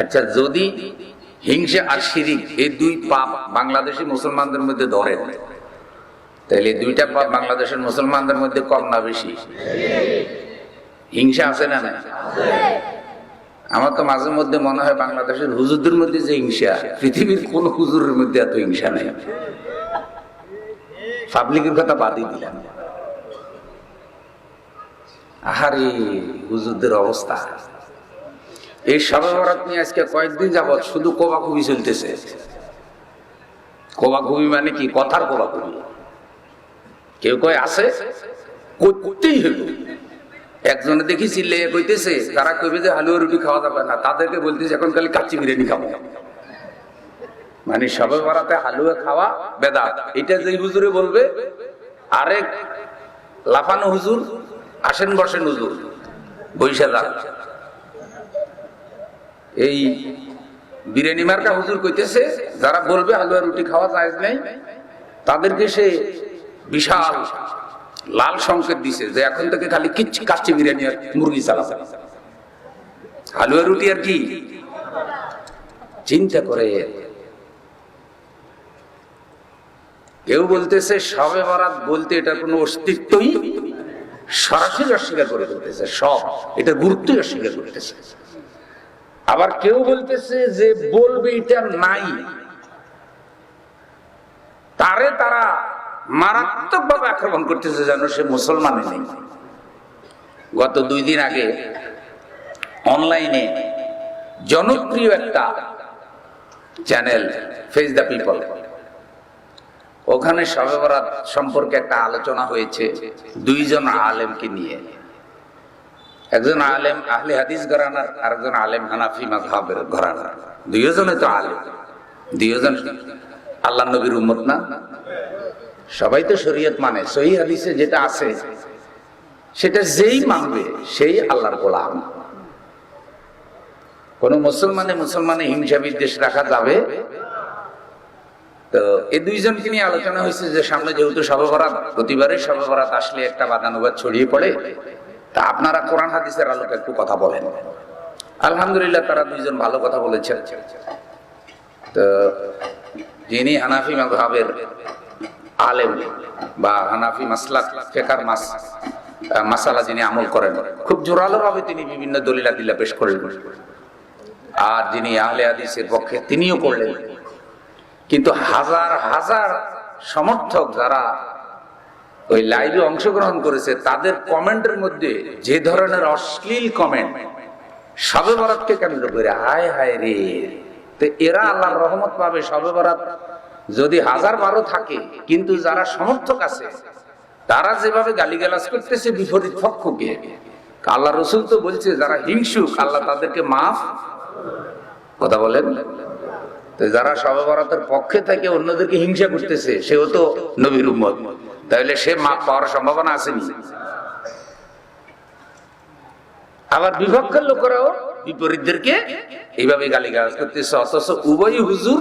আচ্ছা যদি হিংসা আর শিরিক এই দুই পাপ বাংলাদেশি মুসলমানদের মধ্যে ধরে, তাহলে দুইটা পাপ বাংলাদেশের মুসলমানদের মধ্যে কম না বেশি? হিংসা আছে না না আমার তো মাঝে মধ্যে মনে হয় বাংলাদেশের হুজুরদের মধ্যে যে হিংসা, পৃথিবীর কোন হুজুরের মধ্যে এত হিংসা নেই। পাবলিকের কথা বাদই দিলাম। আহারে, হুজুরদের অবস্থা। এই সবে বরাত নিয়ে আজকে কয়েকদিন যাবৎ শুধু কোবাকুবি চলতেছে। কোবাকুবি মানে কি? কথার কোবাকুবি। কেউ কয়, আছে? করতেই হইব। একজনে দেখি চিল্লে কইতেছে, তারা কইবে যে হালুয়া রুটি খাওয়া যাবে না। তাদেরকে বলতেছে, এখন খালি কাচ্চি বিরিয়ানি খাব। মানে সবে বরাতে হালুয়া খাওয়া বেদা এটা যে হুজুরে বলবে, আরেক লাফানো হুজুর, আসেন বসেন হুজুর বৈশা যান এই বিরিয়ানি মার্কা হুজুর কইতেছে, যারা বলবে হালুয়া রুটি খাওয়া যায় নাই, তাদেরকে সে বিশাল লাল সংকেত দিছে যে এখন থেকে খালি কিচ্ছু কাচ্চি বিরিয়ানি আর মুরগি চালাবে। হালুয়া রুটি আর কি? চিন্তা করে। কেউ বলতেছে সবে বরাত বলতে এটা কোনো অস্তিত্বই সরাসরি অস্বীকার করে ফেলতেছে সব। এটা গুরুত্বই অস্বীকার করতেছে। আবার কেউ বলতেছে যে বলবে এটা নাই। তারে তারা মারাত্মক ভাবে আক্রমণ করতেছে যেন সে মুসলমানে নেই। গত দুই দিন আগে অনলাইনে জনপ্রিয় একটা চ্যানেল ফেস দ্য পিপল ওখানে সবে সম্পর্কে একটা আলোচনা হয়েছে দুইজন আলেমকে নিয়ে। একজন আলেম আহলে হাদিস ঘরানার আর একজন আলেম হানাফি মাযহাবের ঘরানার। দুইজনে তো আলেম। দুইজন আল্লাহ নবীর উম্মত না? সবাই তো শরীয়ত মানে। সহি হাদিসে যেটা আছে, সেটা যেই মানবে, সেই আল্লাহর গোলাম। কোন মুসলমানে মুসলমানে হিংসা বিদ্বেষ রাখা যাবে? তো এই দুইজনকে নিয়ে আলোচনা হয়েছে যে সামনে যেহেতু সর্বরাত প্রতিবারে সর্বরাত আসলে একটা বাদানুবাদ ছড়িয়ে পড়ে। তা আপনারা কোরআন হাদিসের আলোকে একটু কথা বলেন। আলহামদুলিল্লাহ তারা দুইজন ভালো কথা বলেছেন। তো যিনি হানাফি মাযহাবের আলেম বা হানাফি মাসলা ফেকার মাস মাসালা যিনি আমল করেন, খুব জোরালো ভাবে তিনি বিভিন্ন দলিলা দিলা পেশ করলেন আর যিনি আহলে হাদিসের পক্ষে তিনিও করলেন। কিন্তু হাজার হাজার সমর্থক যারা ওই লাইভে অংশগ্রহণ করেছে, তাদের কমেন্টের মধ্যে যে ধরনের অশ্লীল কমেন্ট সবে বরাতকে কেন্দ্র করে? হায় হায় রে। তো এরা আল্লাহর রহমত পাবে সবে বরাত। যদি হাজার বারো থাকে, কিন্তু যারা সমর্থক আছে, তারা যেভাবে গালিগালাজ করতেছে বিপরীত পক্ষকে আল্লাহ রসুল তো বলছে, যারা হিংসুক, আল্লাহ তাদেরকে মাফ। কথা বলেন? তো যারা সবে বরাতের পক্ষে থেকে, অন্যদেরকে হিংসা করতেছে, সেও তো নবীর উম্মত। তাহলে সে মাপ পাওয়ার সম্ভাবনা আসেনি আবার বিপক্ষের লোকেরাও বিপরীতদেরকে এইভাবে গালি গালাজ করতেছে, অথচ উভয় হুজুর,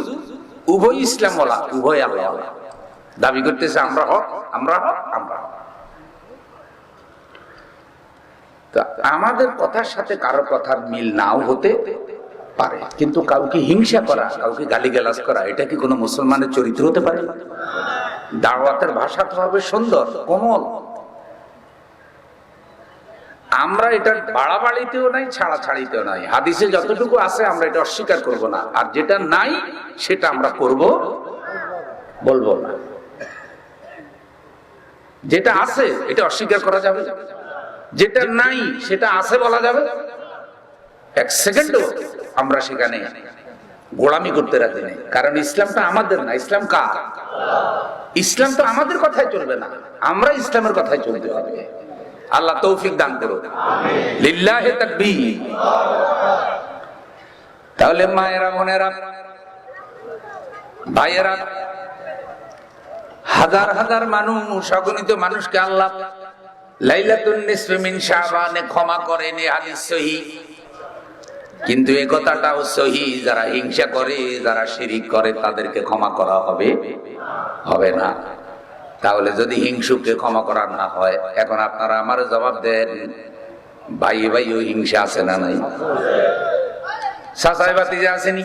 উভয় ইসলাম বলা উভয় আল্লাহ দাবি করতেছে, আমরা হক আমরা হক, আমরা আমাদের কথার সাথে কারও কথার মিল নাও হতে পারে, কিন্তু কাউকে হিংসা করা, কাউকে গালিগালাজ করা, এটা কি কোনো মুসলমানের চরিত্র হতে পারে? দাওয়াতের ভাষা তো হবে সুন্দর, কোমল। আমরা এটা বাড়াবাড়িতেও নাই ছাড়া ছাড়িতেও নাই। হাদিসে যতটুকু আছে আমরা এটা অস্বীকার করব না। আর যেটা নাই, সেটা আমরা করব, বলব না। যেটা আছে, এটা অস্বীকার করা যাবে। যেটা নাই, সেটা আছে বলা যাবে। এক সেকেন্ডও আমরা সেখানে গোলামি করতে রাজি নেই। কারণ ইসলামটা আমাদের না, ইসলাম কা ইসলাম তো আমাদের কথাই চলবে না। আমরা ইসলামের কথাই চলতে হবে। আল্লাহ তৌফিক দান করো তাহলে মায়েরা মনেরা ভাইয়েরা, হাজার হাজার মানুষ, অগণিত মানুষকে আল্লাহ লাইলাতুন নিসফে মিন শাবানে ক্ষমা করেন এই হাদিস সহিহ কিন্তু এ কথাটাও সহি, যারা হিংসা করে, যারা শিরিক করে, তাদেরকে ক্ষমা করা হবে হবে না। তাহলে যদি হিংসুককে ক্ষমা করা না হয়, এখন আপনারা আমার জবাব দেন, ভাই ভাই ওই হিংসা আছে না নাই? বাতিজা আসেনি?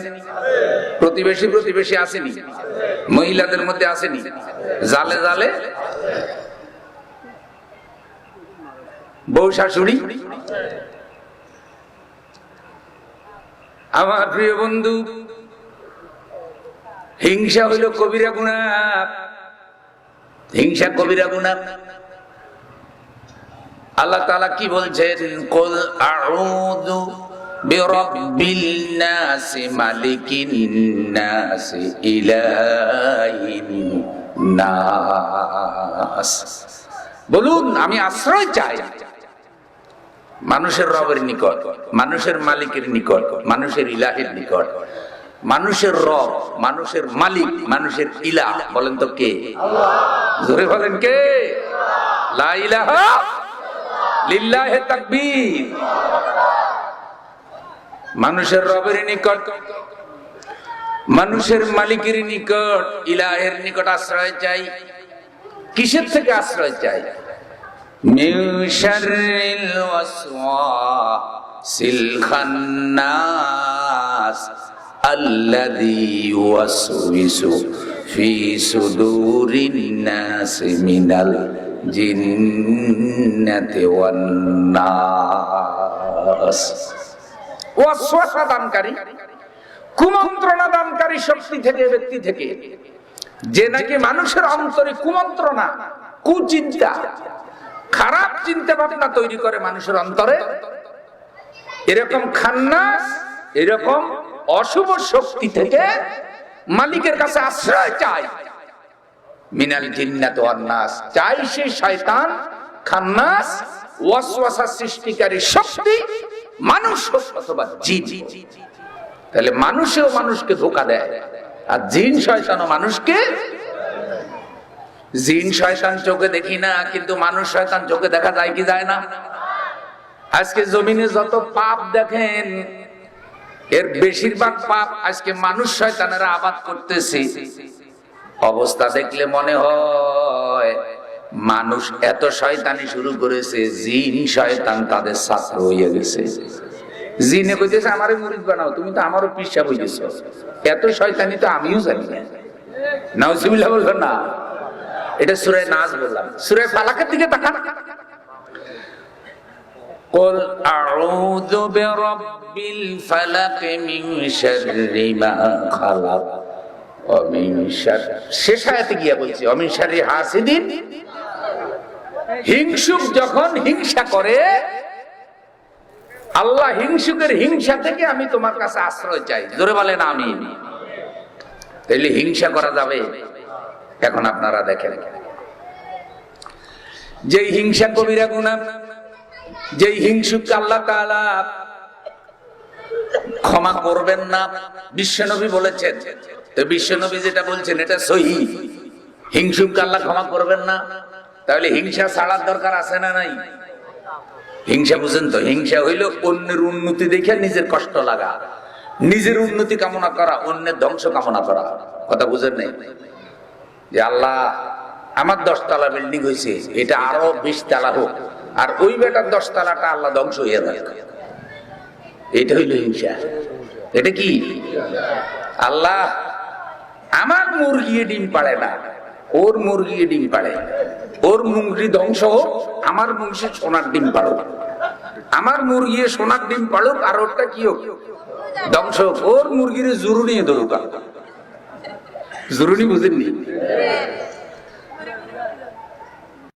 প্রতিবেশী প্রতিবেশী মহিলাদের মধ্যে জালে জালে? বউ শাশুড়ি? আমার প্রিয় বন্ধু, হিংসা হইল কবিরা গুণা। হিংসা কবিরা গুণা। আল্লাহ তাআলা কি বলছেন? কুল বলুন, আমি আশ্রয় চাই। মানুষের রবের নিকট, মানুষের মালিকের নিকট, মানুষের ইলাহের নিকট। মানুষের রব, মানুষের মালিক, মানুষের ইলাহ, বলেন তো কে? জোরে বলেন কে? মানুষের রবের নিকট, মানুষের মালিকের নিকট, ইলাহের নিকট আশ্রয় চাই। কিসের থেকে আশ্রয় চাই? من شر الوسواس الخناس الذي يوسوس في صدور الناس من الجنة والناس ওয়াসওয়াসা দানকারী কুমন্ত্রণা দানকারী শক্তি থেকে ব্যক্তি থেকে যে নাকি মানুষের অন্তরে কুমন্ত্রণা কুচিন্তা খারাপ চিন্তা ভাবনা তৈরি করে মানুষের অন্তরে। এরকম খান্নাস, এরকম অশুভ শক্তি থেকে মালিকের কাছে আশ্রয় চাই মিনাল জিন্নাত ওয়ান নাস, চাই সে শয়তান, খান্নাস, ওয়াসওয়াসা সৃষ্টিকারী শক্তি, মানুষ হোক অথবা জিন তাহলে মানুষেও মানুষকে ধোকা দেয়, আর জিন, শয়তানও মানুষকে জিন শয়তান চোখে দেখি না, কিন্তু মানুষ শয়তান চোখে দেখা যায় কি যায় না? আজকে জমিনে যত পাপ দেখেন, এর বেশিরভাগ পাপ আজকে মানুষ শয়তানেরা আবাদ করতেছে। অবস্থা দেখলে মনে হয়, মানুষ এত শয়তানি শুরু করেছে, জিন শয়তান তাদের ছাত্র হইয়া গেছে। জিনে কইতেছে, আমারে মুরিদ বানাও, তুমি তো আমারও পিসা হইতেছ। এত শয়তানি তো আমিও জানি না। নাউজুবিল্লাহ বলবেন না। এটা সুরে নাজ বললাম সুরে ফালাকের দিকে তাকান قل أعوذ برب الفلق من شر ما خلق ومن شر শেষ আয়াতে গিয়া বলছি অমিন শারি হাসিদিন হিংসুক যখন হিংসা করে আল্লাহ হিংসুকের হিংসা থেকে আমি তোমার কাছে আশ্রয় চাই জোরে বলেন আমি তাইলে হিংসা করা যাবে এখন আপনারা দেখেন। যেই হিংসা কবিরা গুণা যেই হিংসুক আল্লাহ ক্ষমা করবেন না, বিশ্বনবী বলেছেন। তো বিশ্বনবী যেটা বলছেন, এটা সহি। হিংসুক আল্লাহ ক্ষমা করবেন না, তাহলে হিংসা ছাড়ার দরকার আছে না নাই? হিংসা বুঝেন তো, হিংসা হইল অন্যের উন্নতি দেখে নিজের কষ্ট লাগা। নিজের উন্নতি কামনা করা, অন্যের ধ্বংস কামনা করা। কথা বুঝেন নাই? যে আল্লাহ, আমার দশতলা বিল্ডিং হয়েছে এটা আরও বিশ তালা হোক। আর ওই বেটার দশতলাটা আল্লাহ ধ্বংস হয়ে যাক। এটা হইল হিংসা। এটা কি? আল্লাহ আমার মুরগি ডিম পাড়ে না। ওর মুরগি ডিম পাড়ে। ওর মুরগি ধ্বংস হোক, আমার মুরগি সোনার ডিম পাড়ুক। আমার মুরগি সোনার ডিম পাড়ুক, আর ওরটা কি হোক? ধ্বংস হোক। ওর মুরগির জরুরি ধরুক। জরুরি বুঝেননি? Três.